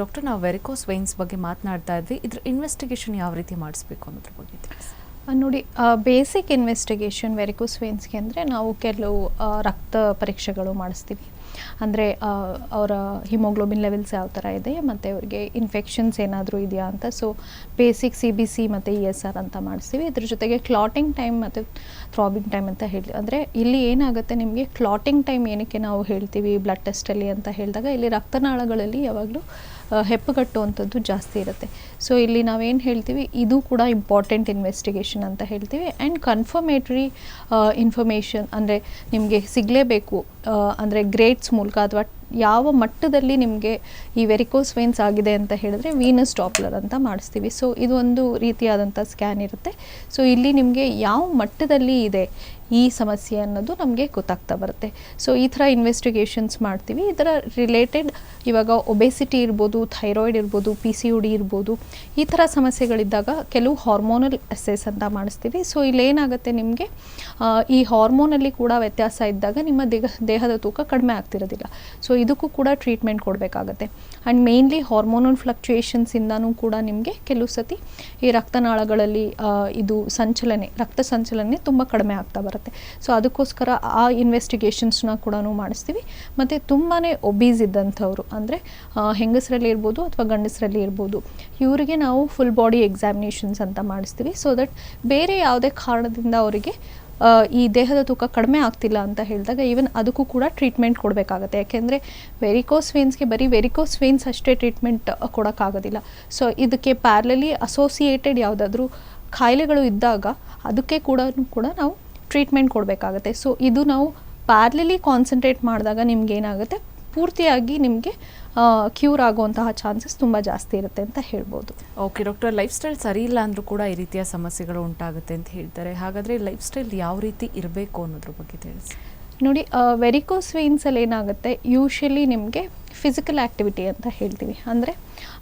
Doctor, ನಾವು varicose wines ಬಗ್ಗೆ ಮಾತನಾಡ್ತಾ ಇದ್ವಿ. ಇದ್ರ ಇನ್ವೆಸ್ಟಿಗೇಷನ್ ಯಾವ ರೀತಿ ಮಾಡಿಸ್ಬೇಕು ಅನ್ನೋದ್ರ ಬಗ್ಗೆ ನೋಡಿ ಬೇಸಿಕ್ ಇನ್ವೆಸ್ಟಿಗೇಷನ್ ವೆರಿಕೋಸ್ ವೈನ್ಸ್ಗೆ ಅಂದರೆ ನಾವು ಕೆಲವು ರಕ್ತ ಪರೀಕ್ಷೆಗಳು ಮಾಡಿಸ್ತೀವಿ. ಅಂದರೆ ಅವರ ಹಿಮೋಗ್ಲೋಬಿನ್ ಲೆವೆಲ್ಸ್ ಯಾವ ಥರ ಇದೆ, ಮತ್ತು ಅವ್ರಿಗೆ ಇನ್ಫೆಕ್ಷನ್ಸ್ ಏನಾದರೂ ಇದೆಯಾ ಅಂತ. So basic C B C ಮತ್ತು ಇ ಎಸ್ ಆರ್ ಅಂತ ಮಾಡಿಸ್ತೀವಿ. ಇದ್ರ ಜೊತೆಗೆ ಕ್ಲಾಟಿಂಗ್ ಟೈಮ್ ಮತ್ತು ಥ್ರಾಬಿಂಗ್ ಟೈಮ್ ಅಂತ ಹೇಳಿ, ಅಂದರೆ ಇಲ್ಲಿ ಏನಾಗುತ್ತೆ ನಿಮಗೆ ಕ್ಲಾಟಿಂಗ್ ಟೈಮ್ ಏನಕ್ಕೆ ನಾವು ಹೇಳ್ತೀವಿ ಬ್ಲಡ್ ಟೆಸ್ಟಲ್ಲಿ ಅಂತ ಹೇಳಿದಾಗ, ಇಲ್ಲಿ ರಕ್ತನಾಳಗಳಲ್ಲಿ ಯಾವಾಗಲೂ ಹೆಪ್ಪುಗಟ್ಟುವಂಥದ್ದು ಜಾಸ್ತಿ ಇರುತ್ತೆ. ಸೊ ಇಲ್ಲಿ ನಾವೇನು ಹೇಳ್ತೀವಿ, ಇದು ಕೂಡ ಇಂಪಾರ್ಟೆಂಟ್ ಇನ್ವೆಸ್ಟಿಗೇಷನ್ ಅಂತ ಹೇಳ್ತೀವಿ. ಆ್ಯಂಡ್ ಕನ್ಫರ್ಮೇಟ್ರಿ ಇನ್ಫಾರ್ಮೇಷನ್ ಅಂದರೆ ನಿಮಗೆ ಸಿಗಲೇಬೇಕು ಅಂದರೆ ಗ್ರೇಟ್ಸ್ ಮೂಲಕ ಅಥವಾ ಯಾವ ಮಟ್ಟದಲ್ಲಿ ನಿಮಗೆ ಈ ವೆರಿಕೋಸ್ ವೇನ್ಸ್ ಆಗಿದೆ ಅಂತ ಹೇಳಿದ್ರೆ ವೀನಸ್ ಟಾಪ್ಲರ್ ಅಂತ ಮಾಡಿಸ್ತೀವಿ. ಸೊ ಇದು ಒಂದು ರೀತಿಯಾದಂಥ ಸ್ಕ್ಯಾನ್ ಇರುತ್ತೆ. ಸೊ ಇಲ್ಲಿ ನಿಮಗೆ ಯಾವ ಮಟ್ಟದಲ್ಲಿ ಇದೆ ಈ ಸಮಸ್ಯೆ ಅನ್ನೋದು ನಮಗೆ ಗೊತ್ತಾಗ್ತಾ ಬರುತ್ತೆ. ಸೊ ಈ ಥರ ಇನ್ವೆಸ್ಟಿಗೇಷನ್ಸ್ ಮಾಡ್ತೀವಿ. ಇದರ ರಿಲೇಟೆಡ್ ಇವಾಗ ಒಬೆಸಿಟಿ ಇರ್ಬೋದು ಥೈರಾಯ್ಡ್ ಇರ್ಬೋದು ಪಿ ಸಿ ಯು ಡಿ ಇರ್ಬೋದು, ಈ ಥರ ಸಮಸ್ಯೆಗಳಿದ್ದಾಗ ಕೆಲವು ಹಾರ್ಮೋನಲ್ ಅಸೆಸ್ ಅಂತ ಮಾಡಿಸ್ತೀವಿ. ಸೊ ಇಲ್ಲೇನಾಗುತ್ತೆ ನಿಮಗೆ ಈ ಹಾರ್ಮೋನಲ್ಲಿ ಕೂಡ ವ್ಯತ್ಯಾಸ ಇದ್ದಾಗ ನಿಮ್ಮ ದೇಹ, ದೇಹದ ತೂಕ ಕಡಿಮೆ ಆಗ್ತಿರೋದಿಲ್ಲ. ಸೊ ಇದಕ್ಕೂ ಕೂಡ ಟ್ರೀಟ್ಮೆಂಟ್ ಕೊಡಬೇಕಾಗತ್ತೆ. ಆ್ಯಂಡ್ ಮೇನ್ಲಿ ಹಾರ್ಮೋನಲ್ ಫ್ಲಕ್ಚುಯೇಷನ್ಸಿಂದನೂ ಕೂಡ ನಿಮಗೆ ಕೆಲವು ಸತಿ ಈ ರಕ್ತನಾಳಗಳಲ್ಲಿ ಇದು ಸಂಚಲನೆ, ರಕ್ತ ಸಂಚಲನೆ ತುಂಬ ಕಡಿಮೆ ಆಗ್ತಾ ಬರುತ್ತೆ. ಸೊ ಅದಕ್ಕೋಸ್ಕರ ಆ ಇನ್ವೆಸ್ಟಿಗೇಷನ್ಸ್ನ ಕೂಡ ಮಾಡಿಸ್ತೀವಿ. ಮತ್ತು ತುಂಬಾ ಒಬೀಸ್ ಇದ್ದಂಥವ್ರು, ಅಂದರೆ ಹೆಂಗಸರಲ್ಲಿ ಇರ್ಬೋದು ಅಥವಾ ಗಂಡಸರಲ್ಲಿ ಇರ್ಬೋದು, ಇವರಿಗೆ ನಾವು ಫುಲ್ ಬಾಡಿ ಎಕ್ಸಾಮಿನೇಷನ್ಸ್ ಅಂತ ಮಾಡಿಸ್ತೀವಿ. ಸೊ ದಟ್ ಬೇರೆ ಯಾವುದೇ ಕಾರಣದಿಂದ ಅವರಿಗೆ ಈ ದೇಹದ ತೂಕ ಕಡಿಮೆ ಆಗ್ತಿಲ್ಲ ಅಂತ ಹೇಳಿದಾಗ ಈವನ್ ಅದಕ್ಕೂ ಕೂಡ ಟ್ರೀಟ್ಮೆಂಟ್ ಕೊಡಬೇಕಾಗತ್ತೆ. ಯಾಕೆಂದರೆ ವೆರಿಕೋಸ್ ವೇನ್ಸ್ಗೆ ಬರೀ ವೆರಿಕೋಸ್ ವೇನ್ಸ್ ಅಷ್ಟೇ ಟ್ರೀಟ್ಮೆಂಟ್ ಕೊಡೋಕ್ಕಾಗೋದಿಲ್ಲ. ಸೊ ಇದಕ್ಕೆ ಪ್ಯಾರ್ಲಲಿ ಅಸೋಸಿಯೇಟೆಡ್ ಯಾವುದಾದ್ರೂ ಕಾಯಿಲೆಗಳು ಇದ್ದಾಗ ಅದಕ್ಕೆ ಕೂಡ ಕೂಡ ನಾವು ಟ್ರೀಟ್ಮೆಂಟ್ ಕೊಡಬೇಕಾಗತ್ತೆ. ಸೊ ಇದು ನಾವು ಪ್ಯಾರ್ಲಲಿ ಕಾನ್ಸಂಟ್ರೇಟ್ ಮಾಡಿದಾಗ ನಿಮ್ಗೆ ಏನಾಗುತ್ತೆ? ಪೂರ್ತಿಯಾಗಿ ನಿಮಗೆ ಕ್ಯೂರ್ ಆಗುವಂತಹ ಚಾನ್ಸಸ್ ತುಂಬ ಜಾಸ್ತಿ ಇರುತ್ತೆ ಅಂತ ಹೇಳ್ಬೋದು. ಓಕೆ ಡಾಕ್ಟರ್ ಲೈಫ್ ಸ್ಟೈಲ್ ಸರಿ ಇಲ್ಲ ಅಂದರೂ ಕೂಡ ಈ ರೀತಿಯ ಸಮಸ್ಯೆಗಳು ಉಂಟಾಗುತ್ತೆ ಅಂತ ಹೇಳ್ತಾರೆ. ಹಾಗಾದರೆ ಲೈಫ್ ಸ್ಟೈಲ್ ಯಾವ ರೀತಿ ಇರಬೇಕು ಅನ್ನೋದ್ರ ಬಗ್ಗೆ ತಿಳಿಸಿ. ನೋಡಿ ವೆರಿಕೋಸ್ ವೇನ್ಸಲ್ಲಿ ಏನಾಗುತ್ತೆ? ಯೂಶಲಿ ನಿಮಗೆ ಫಿಸಿಕಲ್ ಆ್ಯಕ್ಟಿವಿಟಿ ಅಂತ ಹೇಳ್ತೀವಿ. ಅಂದರೆ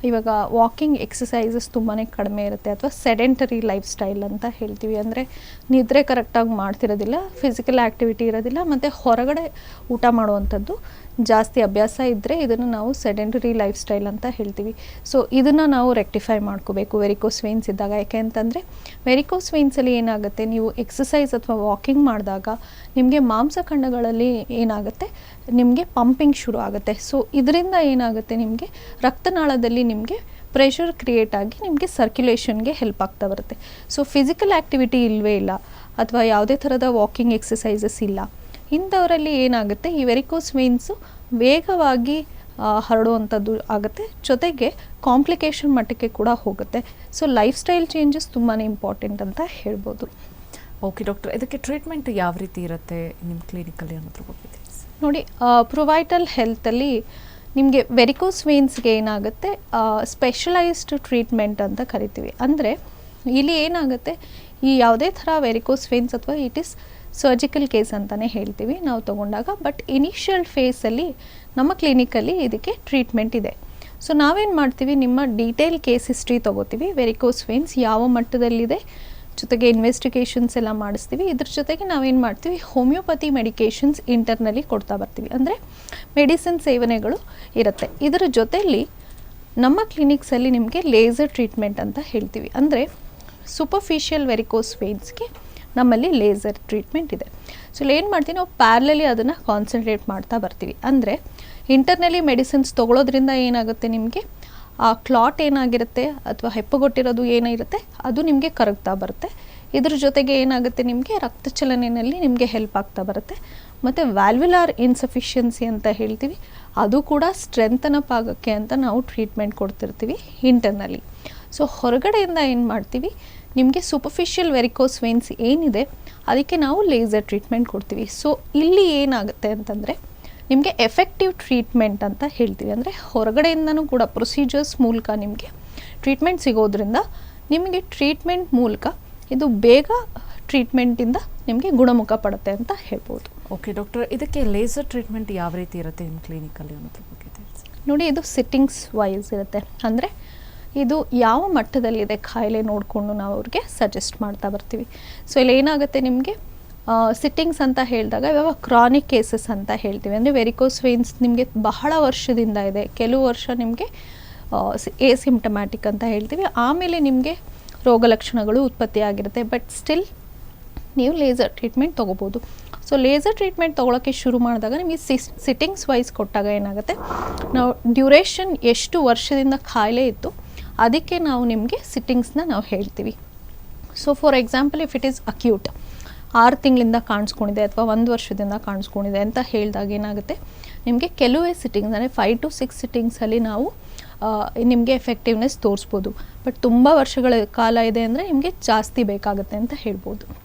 ಇವಾಗ ವಾಕಿಂಗ್ ಎಕ್ಸಸೈಸಸ್ ತುಂಬಾ ಕಡಿಮೆ ಇರುತ್ತೆ ಅಥವಾ ಸೆಡೆಂಟರಿ ಲೈಫ್ ಸ್ಟೈಲ್ ಅಂತ ಹೇಳ್ತೀವಿ. ಅಂದರೆ ನಿದ್ರೆ ಕರೆಕ್ಟಾಗಿ ಮಾಡ್ತಿರೋದಿಲ್ಲ ಫಿಸಿಕಲ್ ಆ್ಯಕ್ಟಿವಿಟಿ ಇರೋದಿಲ್ಲ, ಮತ್ತು ಹೊರಗಡೆ ಊಟ ಮಾಡುವಂಥದ್ದು ಜಾಸ್ತಿ ಅಭ್ಯಾಸ ಇದ್ದರೆ ಇದನ್ನು ನಾವು ಸೆಡೆಂಟರಿ ಲೈಫ್ ಸ್ಟೈಲ್ ಅಂತ ಹೇಳ್ತೀವಿ. ಸೊ ಇದನ್ನು ನಾವು ರೆಕ್ಟಿಫೈ ಮಾಡ್ಕೋಬೇಕು. ವೆರಿಕೋಸ್ ವೇನ್ಸ್ ಇದ್ದಾಗ ಯಾಕೆ ಅಂತಂದರೆ ವೆರಿಕೋಸ್ ವೇನ್ಸಲ್ಲಿ ಏನಾಗುತ್ತೆ? ನೀವು ಎಕ್ಸಸೈಸ್ ಅಥವಾ ವಾಕಿಂಗ್ ಮಾಡಿದಾಗ ನಿಮಗೆ ಮಾಂಸಖಂಡಗಳಲ್ಲಿ ಏನಾಗುತ್ತೆ? ನಿಮಗೆ ಪಂಪಿಂಗ್ ಶುರು ಆಗುತ್ತೆ. ಸೊ ಇದರಿಂದ ಏನಾಗುತ್ತೆ ನಿಮಗೆ? ರಕ್ತನಾಳದಲ್ಲಿ ನಿಮಗೆ ಪ್ರೆಷರ್ ಕ್ರಿಯೇಟ್ ಆಗಿ ನಿಮಗೆ ಸರ್ಕ್ಯುಲೇಷನ್ಗೆ ಹೆಲ್ಪ್ ಆಗ್ತಾ ಬರುತ್ತೆ. ಸೊ ಫಿಸಿಕಲ್ ಆ್ಯಕ್ಟಿವಿಟಿ ಇಲ್ಲವೇ ಇಲ್ಲ ಅಥವಾ ಯಾವುದೇ ಥರದ ವಾಕಿಂಗ್ ಎಕ್ಸಸೈಸಸ್ ಇಲ್ಲ. ಇಂಥವರಲ್ಲಿ ಏನಾಗುತ್ತೆ? ಈ ವೆರಿಕೋಸ್ ವೇನ್ಸು ವೇಗವಾಗಿ ಹರಡುವಂಥದ್ದು ಆಗುತ್ತೆ. ಜೊತೆಗೆ ಕಾಂಪ್ಲಿಕೇಶನ್ ಮಟ್ಟಕ್ಕೆ ಕೂಡ ಹೋಗುತ್ತೆ. ಸೊ ಲೈಫ್ ಸ್ಟೈಲ್ ಚೇಂಜಸ್ ತುಂಬಾ ಇಂಪಾರ್ಟೆಂಟ್ ಅಂತ ಹೇಳ್ಬೋದು. ಓಕೆ ಡಾಕ್ಟರ್ ಇದಕ್ಕೆ ಟ್ರೀಟ್ಮೆಂಟ್ ಯಾವ ರೀತಿ ಇರುತ್ತೆ? ನಿಮ್ಮ ಕ್ಲಿನಿಕಲ್ಲಿ ಅನ್ನೋದ್ರ ಬಗ್ಗೆ ನೋಡಿ ಪ್ರೊವೈಟಲ್ ಹೆಲ್ತಲ್ಲಿ ನಿಮಗೆ ವೆರಿಕೋಸ್ ವೇನ್ಸ್ಗೆ ಏನಾಗುತ್ತೆ ಸ್ಪೆಷಲೈಸ್ಡ್ ಟ್ರೀಟ್ಮೆಂಟ್ ಅಂತ ಕರಿತೀವಿ. ಅಂದರೆ ಇಲ್ಲಿ ಏನಾಗುತ್ತೆ, ಈ ಯಾವುದೇ ಥರ ವೆರಿಕೋಸ್ ವೇನ್ಸ್ ಅಥವಾ ಇಟ್ ಇಸ್ ಸರ್ಜಿಕಲ್ ಕೇಸ್ ಅಂತಲೇ ಹೇಳ್ತೀವಿ ನಾವು ತೊಗೊಂಡಾಗ. ಬಟ್ ಇನಿಷಿಯಲ್ ಫೇಸಲ್ಲಿ ನಮ್ಮ ಕ್ಲಿನಿಕಲ್ಲಿ ಇದಕ್ಕೆ ಟ್ರೀಟ್ಮೆಂಟ್ ಇದೆ. ಸೊ ನಾವೇನು ಮಾಡ್ತೀವಿ, ನಿಮ್ಮ ಡೀಟೇಲ್ ಕೇಸ್ ಹಿಸ್ಟ್ರಿ ತೊಗೋತೀವಿ. ವೆರಿಕೋಸ್ ವೇನ್ಸ್ ಯಾವ ಮಟ್ಟದಲ್ಲಿದೆ ಜೊತೆಗೆ ಇನ್ವೆಸ್ಟಿಗೇಷನ್ಸ್ ಎಲ್ಲ ಮಾಡಿಸ್ತೀವಿ. ಇದ್ರ ಜೊತೆಗೆ ನಾವೇನು ಮಾಡ್ತೀವಿ? ಹೋಮಿಯೋಪತಿ ಮೆಡಿಕೇಷನ್ಸ್ ಇಂಟರ್ನಲ್ಲಿ ಕೊಡ್ತಾ ಬರ್ತೀವಿ. ಅಂದರೆ ಮೆಡಿಸಿನ್ ಸೇವನೆಗಳು ಇರುತ್ತೆ. ಇದರ ಜೊತೆಯಲ್ಲಿ ನಮ್ಮ ಕ್ಲಿನಿಕ್ಸಲ್ಲಿ ನಿಮಗೆ ಲೇಸರ್ ಟ್ರೀಟ್ಮೆಂಟ್ ಅಂತ ಹೇಳ್ತೀವಿ. ಅಂದರೆ ಸೂಪರ್ಫಿಷಿಯಲ್ ವೆರಿಕೋಸ್ ವೇನ್ಸ್ಗೆ ನಮ್ಮಲ್ಲಿ ಲೇಸರ್ ಟ್ರೀಟ್ಮೆಂಟ್ ಇದೆ. ಸೊ ಇಲ್ಲಿ ಏನು ಮಾಡ್ತೀವಿ? ನಾವು ಪ್ಯಾರ್ಲಲಿ ಅದನ್ನು ಕಾನ್ಸಂಟ್ರೇಟ್ ಮಾಡ್ತಾ ಬರ್ತೀವಿ. ಅಂದರೆ ಇಂಟರ್ನಲಿ ಮೆಡಿಸಿನ್ಸ್ ತೊಗೊಳೋದ್ರಿಂದ ಏನಾಗುತ್ತೆ ನಿಮಗೆ? ಆ ಕ್ಲಾಟ್ ಏನಾಗಿರುತ್ತೆ ಅಥವಾ ಹೆಪ್ಪುಗೊಟ್ಟಿರೋದು ಏನಿರುತ್ತೆ, ಅದು ನಿಮಗೆ ಕರಗ್ತಾ ಬರುತ್ತೆ. ಇದ್ರ ಜೊತೆಗೆ ಏನಾಗುತ್ತೆ ನಿಮಗೆ ರಕ್ತ ಚಲನೆಯಲ್ಲಿ ನಿಮಗೆ ಹೆಲ್ಪ್ ಆಗ್ತಾ ಬರುತ್ತೆ. ಮತ್ತು ವ್ಯಾಲ್ಯುಲಾರ್ ಇನ್ಸಫಿಷಿಯನ್ಸಿ ಅಂತ ಹೇಳ್ತೀವಿ, ಅದು ಕೂಡ ಸ್ಟ್ರೆಂಥನಪ್ ಆಗೋಕ್ಕೆ ಅಂತ ನಾವು ಟ್ರೀಟ್ಮೆಂಟ್ ಕೊಡ್ತಿರ್ತೀವಿ ಇಂಟರ್ನಲ್ಲಿ ಸೊ ಹೊರಗಡೆಯಿಂದ ಏನು ಮಾಡ್ತೀವಿ, ನಿಮಗೆ ಸೂಪರ್ಫಿಷಿಯಲ್ ವೆರಿಕೋಸ್ ವೇನ್ಸ್ ಏನಿದೆ, ಅದಕ್ಕೆ ನಾವು ಲೇಸರ್ ಟ್ರೀಟ್ಮೆಂಟ್ ಕೊಡ್ತೀವಿ. ಸೊ ಇಲ್ಲಿ ಏನಾಗುತ್ತೆ ಅಂತಂದರೆ ನಿಮಗೆ ಎಫೆಕ್ಟಿವ್ ಟ್ರೀಟ್ಮೆಂಟ್ ಅಂತ ಹೇಳ್ತೀವಿ. ಅಂದರೆ ಹೊರಗಡೆಯಿಂದನೂ ಕೂಡ ಪ್ರೊಸೀಜರ್ಸ್ ಮೂಲಕ ನಿಮಗೆ ಟ್ರೀಟ್ಮೆಂಟ್ ಸಿಗೋದ್ರಿಂದ ನಿಮಗೆ ಟ್ರೀಟ್ಮೆಂಟ್ ಮೂಲಕ ಇದು ಬೇಗ ಟ್ರೀಟ್ಮೆಂಟಿಂದ ನಿಮಗೆ ಗುಣಮುಖ ಪಡುತ್ತೆ ಅಂತ ಹೇಳ್ಬೋದು. ಓಕೆ ಡಾಕ್ಟರ್ ಇದಕ್ಕೆ ಲೇಸರ್ ಟ್ರೀಟ್ಮೆಂಟ್ ಯಾವ ರೀತಿ ಇರುತ್ತೆ ನಿಮ್ಮ ಕ್ಲಿನಿಕಲ್ಲಿ ಅನ್ನೋದ್ರ ಬಗ್ಗೆ ತಿಳಿಸಿ. ನೋಡಿ ಇದು ಸಿಟ್ಟಿಂಗ್ಸ್ ವೈಸ್ ಇರುತ್ತೆ. ಅಂದರೆ ಇದು ಯಾವ ಮಟ್ಟದಲ್ಲಿದೆ ಖಾಯಿಲೆ ನೋಡಿಕೊಂಡು ನಾವು ಅವ್ರಿಗೆ ಸಜೆಸ್ಟ್ ಮಾಡ್ತಾ ಬರ್ತೀವಿ. ಸೊ ಇಲ್ಲಿ ಏನಾಗುತ್ತೆ ನಿಮಗೆ? ಸಿಟ್ಟಿಂಗ್ಸ್ ಅಂತ ಹೇಳಿದಾಗ ಇವಾಗ ಕ್ರಾನಿಕ್ ಕೇಸಸ್ ಅಂತ ಹೇಳ್ತೀವಿ. ಅಂದರೆ ವೆರಿಕೋಸ್ ವೇನ್ಸ್ ನಿಮಗೆ ಬಹಳ ವರ್ಷದಿಂದ ಇದೆ. ಕೆಲವು ವರ್ಷ ನಿಮಗೆ ಎ ಸಿಂಪ್ಟಮ್ಯಾಟಿಕ್ ಅಂತ ಹೇಳ್ತೀವಿ. ಆಮೇಲೆ ನಿಮಗೆ ರೋಗ ಲಕ್ಷಣಗಳು ಉತ್ಪತ್ತಿ ಆಗಿರುತ್ತೆ. ಬಟ್ ಸ್ಟಿಲ್ ನೀವು ಲೇಸರ್ ಟ್ರೀಟ್ಮೆಂಟ್ ತೊಗೋಬೋದು. ಸೊ ಲೇಸರ್ ಟ್ರೀಟ್ಮೆಂಟ್ ತೊಗೊಳಕ್ಕೆ ಶುರು ಮಾಡಿದಾಗ ನಿಮಗೆ ಸಿಟ್ಟಿಂಗ್ಸ್ ವೈಸ್ ಕೊಟ್ಟಾಗ ಏನಾಗುತ್ತೆ? ನಾವು ಡ್ಯೂರೇಷನ್ ಎಷ್ಟು ವರ್ಷದಿಂದ ಖಾಯಿಲೆ ಇತ್ತು, ಅದಕ್ಕೆ ನಾವು ನಿಮಗೆ ಸಿಟ್ಟಿಂಗ್ಸ್ನ ನಾವು ಹೇಳ್ತೀವಿ. So for example if it is acute ಆರು ತಿಂಗಳಿಂದ ಕಾಣಿಸ್ಕೊಂಡಿದೆ ಅಥವಾ ಒಂದು ವರ್ಷದಿಂದ ಕಾಣಿಸ್ಕೊಂಡಿದೆ ಅಂತ ಹೇಳಿದಾಗ ಏನಾಗುತ್ತೆ? ನಿಮಗೆ ಕೆಲವೇ ಸಿಟ್ಟಿಂಗ್ಸ್, ಅಂದರೆ ಫೈವ್ ಟು ಸಿಕ್ಸ್ ಸಿಟ್ಟಿಂಗ್ಸಲ್ಲಿ ನಾವು ನಿಮಗೆ ಎಫೆಕ್ಟಿವ್ನೆಸ್ ತೋರಿಸ್ಬೋದು. ಬಟ್ ತುಂಬ ವರ್ಷಗಳ ಕಾಲ ಇದೆ ಅಂದರೆ ನಿಮಗೆ ಜಾಸ್ತಿ ಬೇಕಾಗುತ್ತೆ ಅಂತ ಹೇಳ್ಬೋದು.